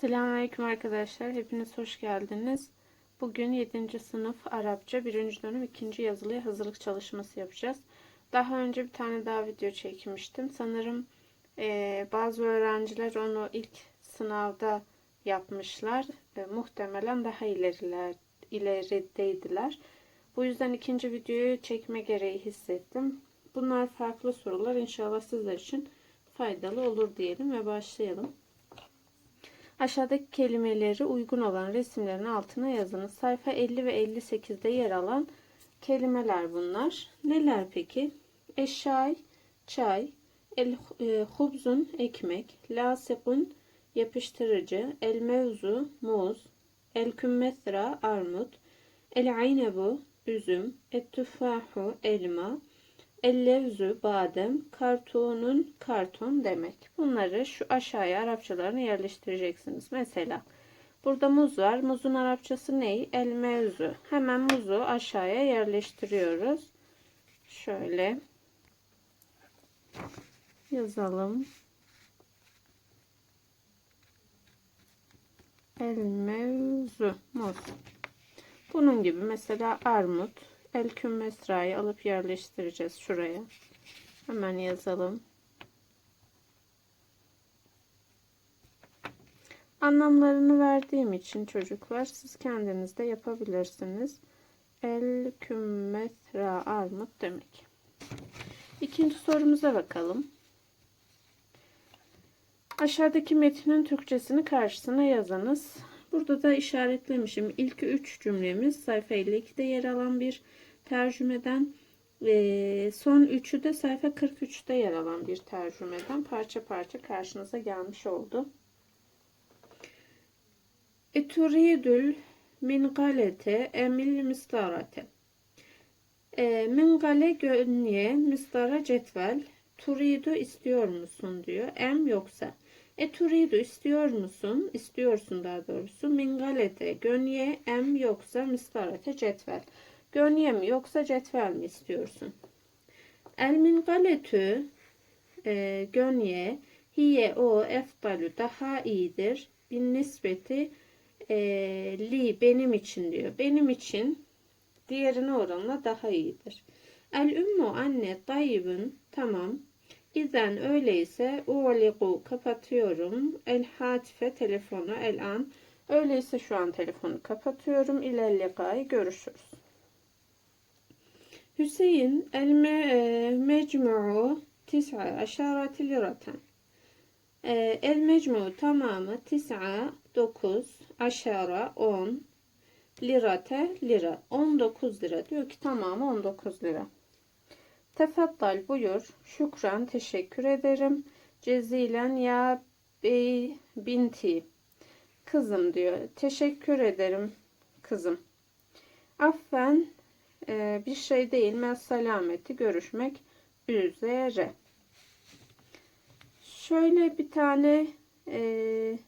Selamünaleyküm arkadaşlar. Hepiniz hoş geldiniz. Bugün 7. sınıf Arapça 1. dönem 2. yazılıya hazırlık çalışması yapacağız. Daha önce bir tane daha video çekmiştim. Sanırım eee, bazı öğrenciler onu ilk sınavda yapmışlar. E, muhtemelen daha ileriler, ilerideydiler. Bu yüzden ikinci videoyu çekme gereği hissettim. Bunlar farklı sorular. İnşallah sizler için faydalı olur diyelim ve başlayalım. Aşağıdaki kelimeleri uygun olan resimlerin altına yazınız. Sayfa 50 ve 58'de yer alan kelimeler bunlar. Neler peki? Eşşay, çay, el e, hubzun, ekmek, lasikun, yapıştırıcı, el mevzu, muz, el kümmesra, armut, el aynebu, üzüm, et tüffahu, elma, Ellevzü badem, kartonun karton demek. Bunları şu aşağıya Arapçalarını yerleştireceksiniz. Mesela burada muz var. Muzun Arapçası ne? El mevzu. Hemen muzu aşağıya yerleştiriyoruz. Şöyle yazalım. El mevzu muz. Bunun gibi mesela armut, El kümmesrayı alıp yerleştireceğiz şuraya. Hemen yazalım. Anlamlarını verdiğim için çocuklar siz kendiniz de yapabilirsiniz. El kümmesra armut demek. İkinci sorumuza bakalım. Aşağıdaki metnin Türkçesini karşısına yazınız. Burada da işaretlemişim. İlk üç cümlemiz sayfa 52'de yer alan bir tercümeden e, son üçü de sayfa 43'te yer alan bir tercümeden parça parça karşınıza gelmiş oldu. Eturidül min galete emil mistarate. E, min gale gönye mistara cetvel. Turidu istiyor musun diyor. Em yoksa. E turidu istiyor musun? İstiyorsun daha doğrusu. Mingalete gönye em yoksa mistarete cetvel. Gönye mi yoksa cetvel mi istiyorsun? El mingaletü e, gönye hiye o eftalü daha iyidir. Bin nispeti e, li benim için diyor. Benim için diğerine oranla daha iyidir. El ümmu anne tayyibün tamam. İzen öyleyse uğliku kapatıyorum. El hatife telefonu el an. Öyleyse şu an telefonu kapatıyorum. İlellikayı görüşürüz. Hüseyin el e, mecmu'u tis'a aşarati liraten. E, el mecmu'u tamamı tis'a 9 aşara 10 lirate lira 19 lira diyor ki tamamı 19 lira. Tefaddal buyur. Şükran teşekkür ederim. Cezilen ya bey binti. Kızım diyor. Teşekkür ederim kızım. Affen e, bir şey değil. Mes salameti görüşmek üzere. Şöyle bir tane e,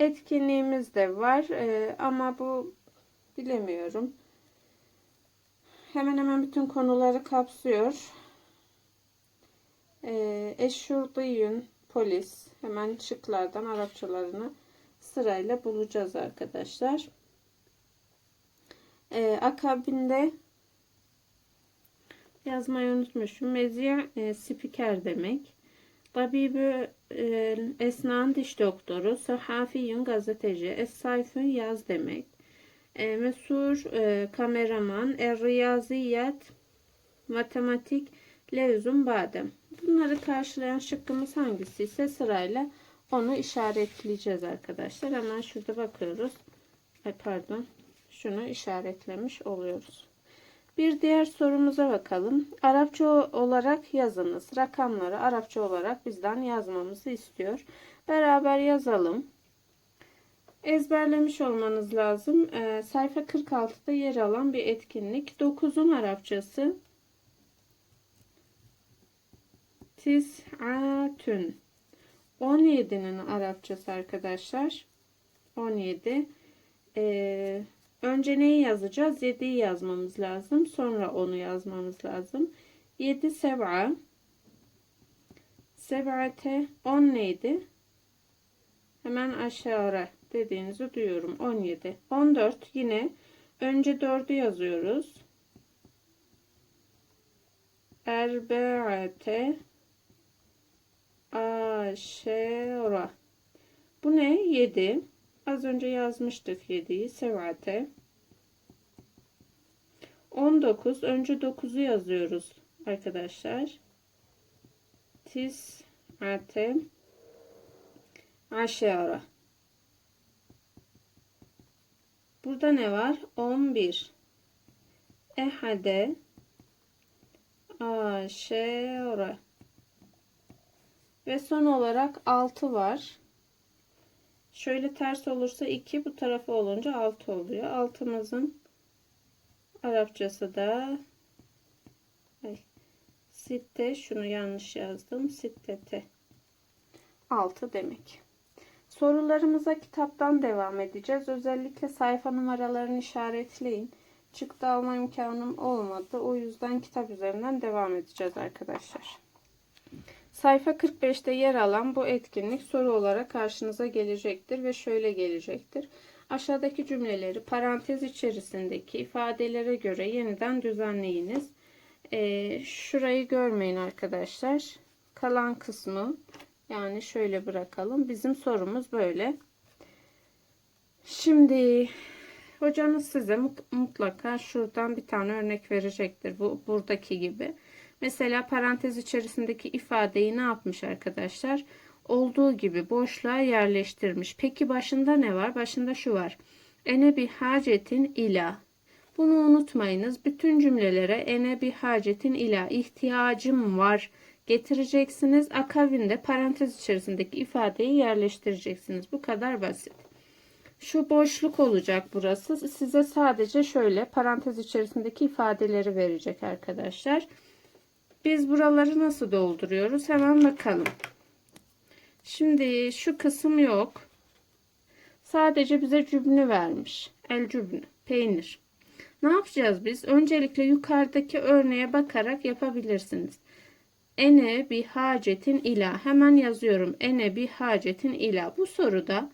etkinliğimiz de var. E, ama bu bilemiyorum hemen hemen bütün konuları kapsıyor. Ee, Eşşurdiyün polis. Hemen şıklardan Arapçalarını sırayla bulacağız arkadaşlar. Ee, akabinde yazmayı unutmuşum. Meziye e, spiker demek. Tabibü e, esnan diş doktoru. Sahafiyün gazeteci. Es-sayfün yaz demek e, mesur e, kameraman, er riyaziyat, matematik, levzum badem. Bunları karşılayan şıkkımız hangisi ise sırayla onu işaretleyeceğiz arkadaşlar. Hemen şurada bakıyoruz. Ay pardon. Şunu işaretlemiş oluyoruz. Bir diğer sorumuza bakalım. Arapça olarak yazınız. Rakamları Arapça olarak bizden yazmamızı istiyor. Beraber yazalım ezberlemiş olmanız lazım. E, sayfa 46'da yer alan bir etkinlik. 9'un Arapçası Tis'atün 17'nin Arapçası arkadaşlar. 17. Ee, önce neyi yazacağız? 7'yi yazmamız lazım. Sonra onu yazmamız lazım. 7 sev'a. Sev'ate 10 neydi? Hemen aşağı dediğinizi duyuyorum. 17. 14 yine önce 4'ü yazıyoruz. Erbe'ate aşera. Bu ne? 7. Az önce yazmıştık 7'yi. Sevate. 19. Önce 9'u yazıyoruz arkadaşlar. Tis'ate aşara. Burada ne var? 11. Ehade aşera. Ve son olarak 6 var. Şöyle ters olursa 2 bu tarafa olunca 6 oluyor. Altımızın Arapçası da ay, sitte şunu yanlış yazdım. Sittete 6 demek. Sorularımıza kitaptan devam edeceğiz. Özellikle sayfa numaralarını işaretleyin. Çıktı alma imkanım olmadı. O yüzden kitap üzerinden devam edeceğiz arkadaşlar. Sayfa 45'te yer alan bu etkinlik soru olarak karşınıza gelecektir ve şöyle gelecektir. Aşağıdaki cümleleri parantez içerisindeki ifadelere göre yeniden düzenleyiniz. Ee, şurayı görmeyin arkadaşlar. Kalan kısmı yani şöyle bırakalım. Bizim sorumuz böyle. Şimdi hocanız size mutlaka şuradan bir tane örnek verecektir. Bu buradaki gibi. Mesela parantez içerisindeki ifadeyi ne yapmış arkadaşlar? Olduğu gibi boşluğa yerleştirmiş. Peki başında ne var? Başında şu var. Ene bir hacetin ila. Bunu unutmayınız. Bütün cümlelere ene bir hacetin ila ihtiyacım var getireceksiniz. Akabinde parantez içerisindeki ifadeyi yerleştireceksiniz. Bu kadar basit. Şu boşluk olacak burası. Size sadece şöyle parantez içerisindeki ifadeleri verecek arkadaşlar. Biz buraları nasıl dolduruyoruz? Hemen bakalım. Şimdi şu kısım yok. Sadece bize cübnü vermiş. El cübnü. Peynir. Ne yapacağız biz? Öncelikle yukarıdaki örneğe bakarak yapabilirsiniz. Ene bir hacetin ila. Hemen yazıyorum. Ene bir hacetin ila. Bu soruda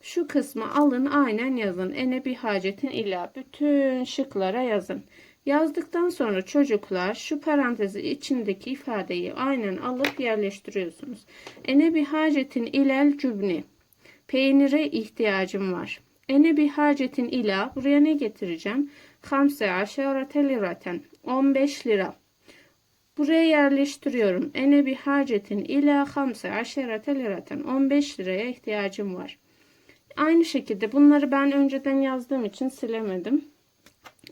şu kısmı alın aynen yazın. Ene bir hacetin ila. Bütün şıklara yazın. Yazdıktan sonra çocuklar şu parantezi içindeki ifadeyi aynen alıp yerleştiriyorsunuz. Ene bir hacetin ilel cübni. Peynire ihtiyacım var. Ene bir hacetin ila. Buraya ne getireceğim? Hamse aşerate liraten. 15 lira. Buraya yerleştiriyorum. Ene bir hacetin ila hamse aşerate liraten. 15 liraya ihtiyacım var. Aynı şekilde bunları ben önceden yazdığım için silemedim.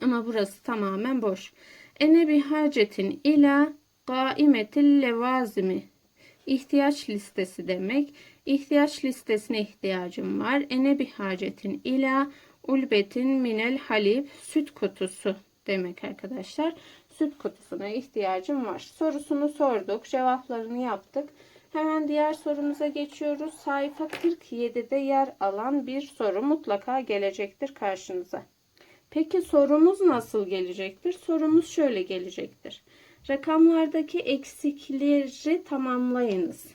Ama burası tamamen boş. Ene bir hacetin ila gaimetil levazimi. İhtiyaç listesi demek. İhtiyaç listesine ihtiyacım var. Ene bir hacetin ila ulbetin minel halib süt kutusu demek arkadaşlar. Süt kutusuna ihtiyacım var. Sorusunu sorduk. Cevaplarını yaptık. Hemen diğer sorumuza geçiyoruz. Sayfa 47'de yer alan bir soru mutlaka gelecektir karşınıza. Peki sorumuz nasıl gelecektir? Sorumuz şöyle gelecektir. Rakamlardaki eksikleri tamamlayınız.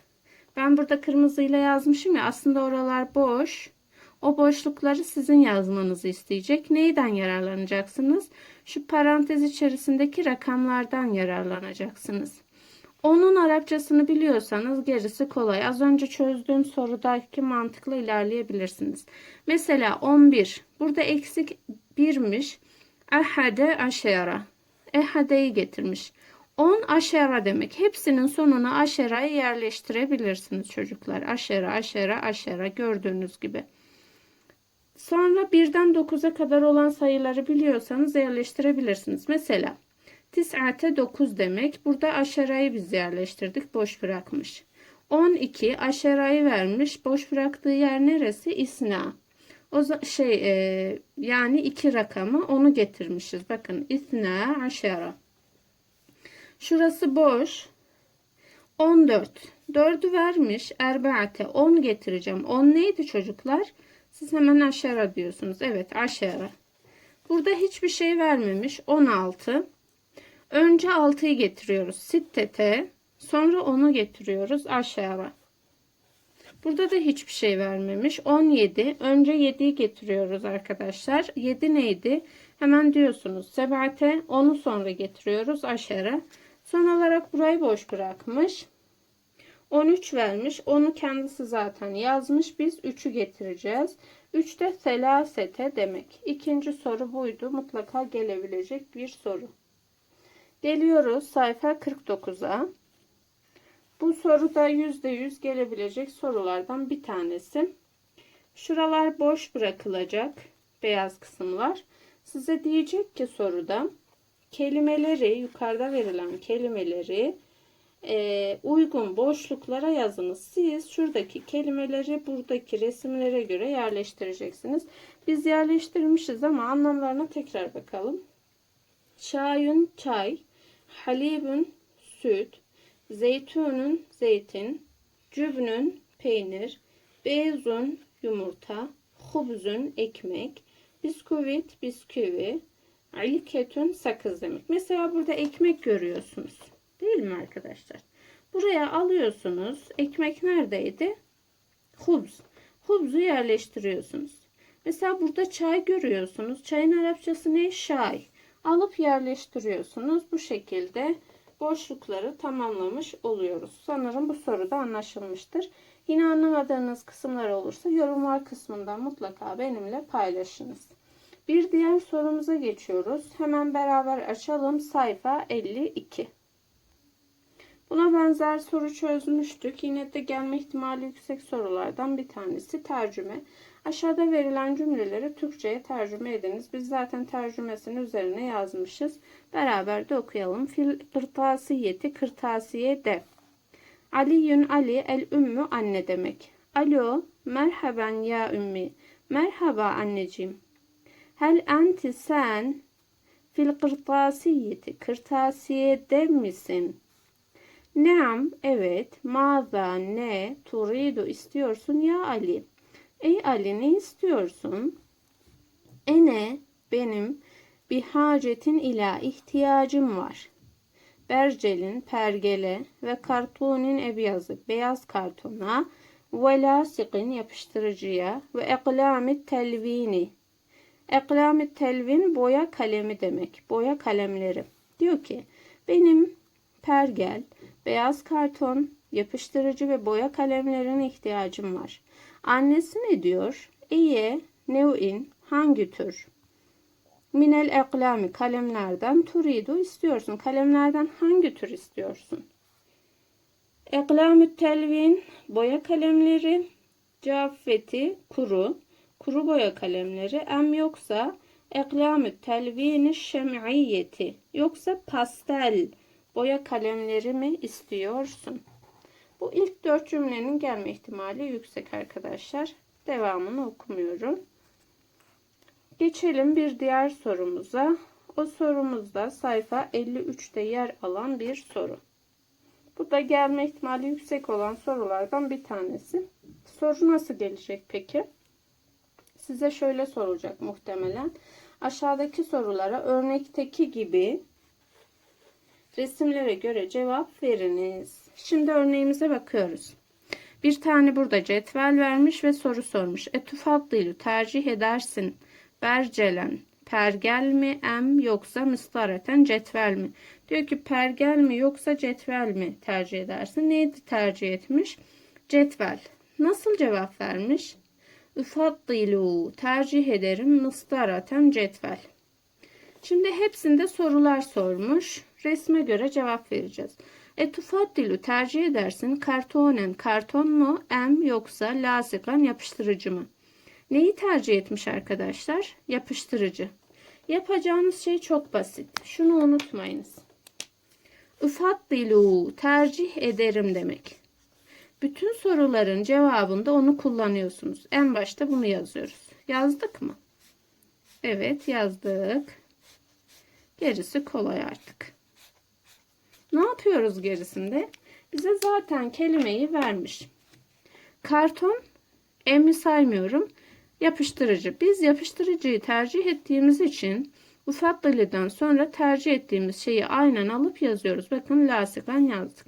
Ben burada kırmızıyla yazmışım ya aslında oralar boş. O boşlukları sizin yazmanızı isteyecek. Neyden yararlanacaksınız? Şu parantez içerisindeki rakamlardan yararlanacaksınız. Onun Arapçasını biliyorsanız gerisi kolay. Az önce çözdüğüm sorudaki mantıkla ilerleyebilirsiniz. Mesela 11. Burada eksik 1'miş. Ehade aşera. Ehade'yi getirmiş. 10 aşera demek. Hepsinin sonuna aşerayı yerleştirebilirsiniz çocuklar. Aşera, aşera, aşera gördüğünüz gibi. Sonra birden 9'a kadar olan sayıları biliyorsanız yerleştirebilirsiniz. Mesela tis'ate 9 demek. Burada aşerayı biz yerleştirdik. Boş bırakmış. 12 aşerayı vermiş. Boş bıraktığı yer neresi? İsna. O şey e, yani iki rakamı onu getirmişiz. Bakın isna aşera. Şurası boş. 14. 4'ü vermiş. Erbaate 10 getireceğim. 10 neydi çocuklar? Siz hemen aşağı diyorsunuz. Evet aşağı. Burada hiçbir şey vermemiş. 16. Önce 6'yı getiriyoruz. Sittete. Sonra onu getiriyoruz aşağı. Burada da hiçbir şey vermemiş. 17. Önce 7'yi getiriyoruz arkadaşlar. 7 neydi? Hemen diyorsunuz. Sebate 10'u sonra getiriyoruz aşağı. Son olarak burayı boş bırakmış. 13 vermiş. Onu kendisi zaten yazmış. Biz 3'ü getireceğiz. 3 de selasete demek. İkinci soru buydu. Mutlaka gelebilecek bir soru. Geliyoruz sayfa 49'a. Bu soruda %100 gelebilecek sorulardan bir tanesi. Şuralar boş bırakılacak. Beyaz kısımlar. Size diyecek ki soruda kelimeleri yukarıda verilen kelimeleri e, uygun boşluklara yazınız. Siz şuradaki kelimeleri buradaki resimlere göre yerleştireceksiniz. Biz yerleştirmişiz ama anlamlarına tekrar bakalım. Çayın çay, halibün süt, zeytunun zeytin, cübnün peynir, beyzun yumurta, hubzun ekmek, bisküvit bisküvi, aliketün sakız demek. Mesela burada ekmek görüyorsunuz. Değil mi arkadaşlar? Buraya alıyorsunuz. Ekmek neredeydi? Hubz. Hubzu yerleştiriyorsunuz. Mesela burada çay görüyorsunuz. Çayın Arapçası ne? Şay. Alıp yerleştiriyorsunuz. Bu şekilde boşlukları tamamlamış oluyoruz. Sanırım bu soruda anlaşılmıştır. Yine anlamadığınız kısımlar olursa yorumlar kısmından mutlaka benimle paylaşınız. Bir diğer sorumuza geçiyoruz. Hemen beraber açalım. Sayfa 52. Buna benzer soru çözmüştük. Yine de gelme ihtimali yüksek sorulardan bir tanesi tercüme. Aşağıda verilen cümleleri Türkçe'ye tercüme ediniz. Biz zaten tercümesini üzerine yazmışız. Beraber de okuyalım. Fil kırtasiyeti kırtasiye de. Aliyün Ali el ümmü anne demek. Alo merhaben ya ümmi. Merhaba anneciğim. Hel enti sen fil kırtasiyeti kırtasiyede misin? Neam evet. Maza ne? Turidu istiyorsun ya Ali. Ey Ali ne istiyorsun? Ene benim bir hacetin ila ihtiyacım var. Bercelin pergele ve kartonin ebyazı beyaz kartona ve lasikin yapıştırıcıya ve eklamit telvini eklamit telvin boya kalemi demek. Boya kalemleri. Diyor ki benim pergel, beyaz karton, yapıştırıcı ve boya kalemlerine ihtiyacım var. Annesi ne diyor? İye, nev'in, hangi tür? Minel eklami, kalemlerden turidu istiyorsun. Kalemlerden hangi tür istiyorsun? Eklamü telvin, boya kalemleri, caffeti, kuru, kuru boya kalemleri, em yoksa eklamü telvini şem'iyeti, yoksa pastel, boya kalemleri mi istiyorsun? Bu ilk dört cümlenin gelme ihtimali yüksek arkadaşlar. Devamını okumuyorum. Geçelim bir diğer sorumuza. O sorumuzda sayfa 53'te yer alan bir soru. Bu da gelme ihtimali yüksek olan sorulardan bir tanesi. Soru nasıl gelecek peki? Size şöyle sorulacak muhtemelen. Aşağıdaki sorulara örnekteki gibi resimlere göre cevap veriniz. Şimdi örneğimize bakıyoruz. Bir tane burada cetvel vermiş ve soru sormuş. Etufaddilu tercih edersin. Bercelen pergel mi em yoksa mıstareten cetvel mi? Diyor ki pergel mi yoksa cetvel mi tercih edersin? Neydi tercih etmiş? Cetvel. Nasıl cevap vermiş? Üfaddilu tercih ederim mıstaraten cetvel. Şimdi hepsinde sorular sormuş. Resme göre cevap vereceğiz. Etufaddilu tercih edersin. Kartonen karton mu? Em yoksa lasikan yapıştırıcı mı? Neyi tercih etmiş arkadaşlar? Yapıştırıcı. Yapacağınız şey çok basit. Şunu unutmayınız. Üfaddilu tercih ederim demek. Bütün soruların cevabında onu kullanıyorsunuz. En başta bunu yazıyoruz. Yazdık mı? Evet yazdık. Gerisi kolay artık. Ne yapıyoruz gerisinde? Bize zaten kelimeyi vermiş. Karton emri saymıyorum. Yapıştırıcı. Biz yapıştırıcıyı tercih ettiğimiz için ufaddaliden sonra tercih ettiğimiz şeyi aynen alıp yazıyoruz. Bakın lasikan yazdık.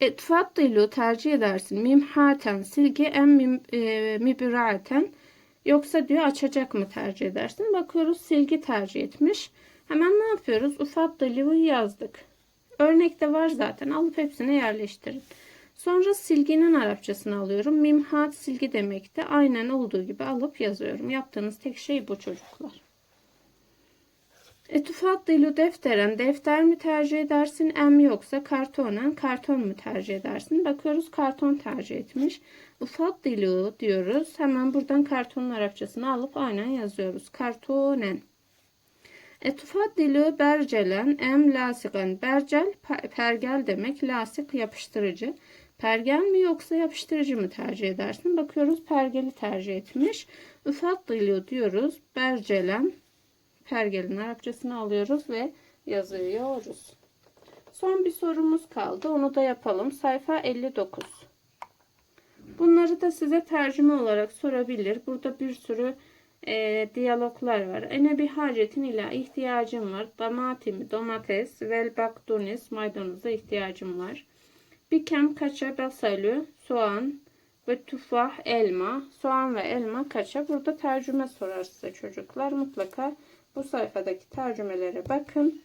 E, tufaddilu tercih edersin. Mimhaten silgi em mim, e, mibiraten yoksa diyor açacak mı tercih edersin? Bakıyoruz silgi tercih etmiş. Hemen ne yapıyoruz? Ufaddilu'yu yazdık. Örnekte var zaten. Alıp hepsini yerleştirin. Sonra silginin Arapçasını alıyorum. Mimhat silgi demekti. Aynen olduğu gibi alıp yazıyorum. Yaptığınız tek şey bu çocuklar. Etufaddilu defteren defter mi tercih edersin em yoksa kartonen karton mu tercih edersin? Bakıyoruz karton tercih etmiş. Ufaddilu diyoruz. Hemen buradan kartonun Arapçasını alıp aynen yazıyoruz. Kartonen. Etufaddilu bercelen em lasikan. Bercel pe- pergel demek. Lasik yapıştırıcı. Pergel mi yoksa yapıştırıcı mı tercih edersin? Bakıyoruz pergeli tercih etmiş. Ufaddilu diyoruz. Bercelen pergelin Arapçasını alıyoruz ve yazıyoruz. Son bir sorumuz kaldı. Onu da yapalım. Sayfa 59. Bunları da size tercüme olarak sorabilir. Burada bir sürü e, diyaloglar var. Ene bir hacetin ila ihtiyacım var. Damatimi, domates, vel bakdonis, maydanoza ihtiyacım var. Bir kem kaça basalü, soğan ve tufah, elma. Soğan ve elma kaça? Burada tercüme sorar size çocuklar. Mutlaka bu sayfadaki tercümelere bakın.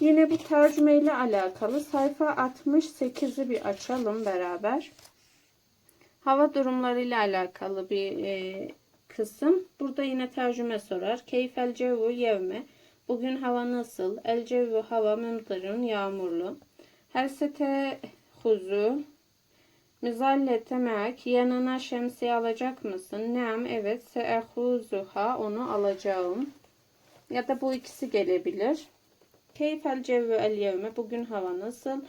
Yine bu tercüme ile alakalı sayfa 68'i bir açalım beraber. Hava durumları ile alakalı bir e, kısım. Burada yine tercüme sorar. Keyfel cevvu yevme. Bugün hava nasıl? El cevvu hava mümtırın yağmurlu. Her sete huzu. Mizallete me'ak. Yanına şemsiye alacak mısın? Neam evet. Se'ehuzuha. Onu alacağım. Ya da bu ikisi gelebilir. Keyfel cevvu el yevme. Bugün hava nasıl?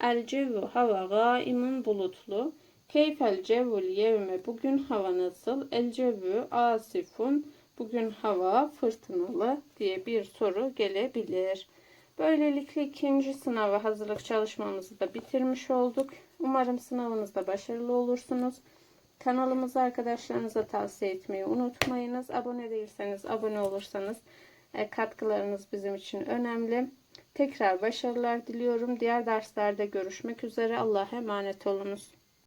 El cevvu hava gaimun bulutlu. Keyfel cevvul yevme. Bugün hava nasıl? El cevvu asifun. Bugün hava fırtınalı diye bir soru gelebilir. Böylelikle ikinci sınava hazırlık çalışmamızı da bitirmiş olduk. Umarım sınavınızda başarılı olursunuz. Kanalımızı arkadaşlarınıza tavsiye etmeyi unutmayınız. Abone değilseniz abone olursanız e, katkılarınız bizim için önemli. Tekrar başarılar diliyorum. Diğer derslerde görüşmek üzere. Allah'a emanet olunuz.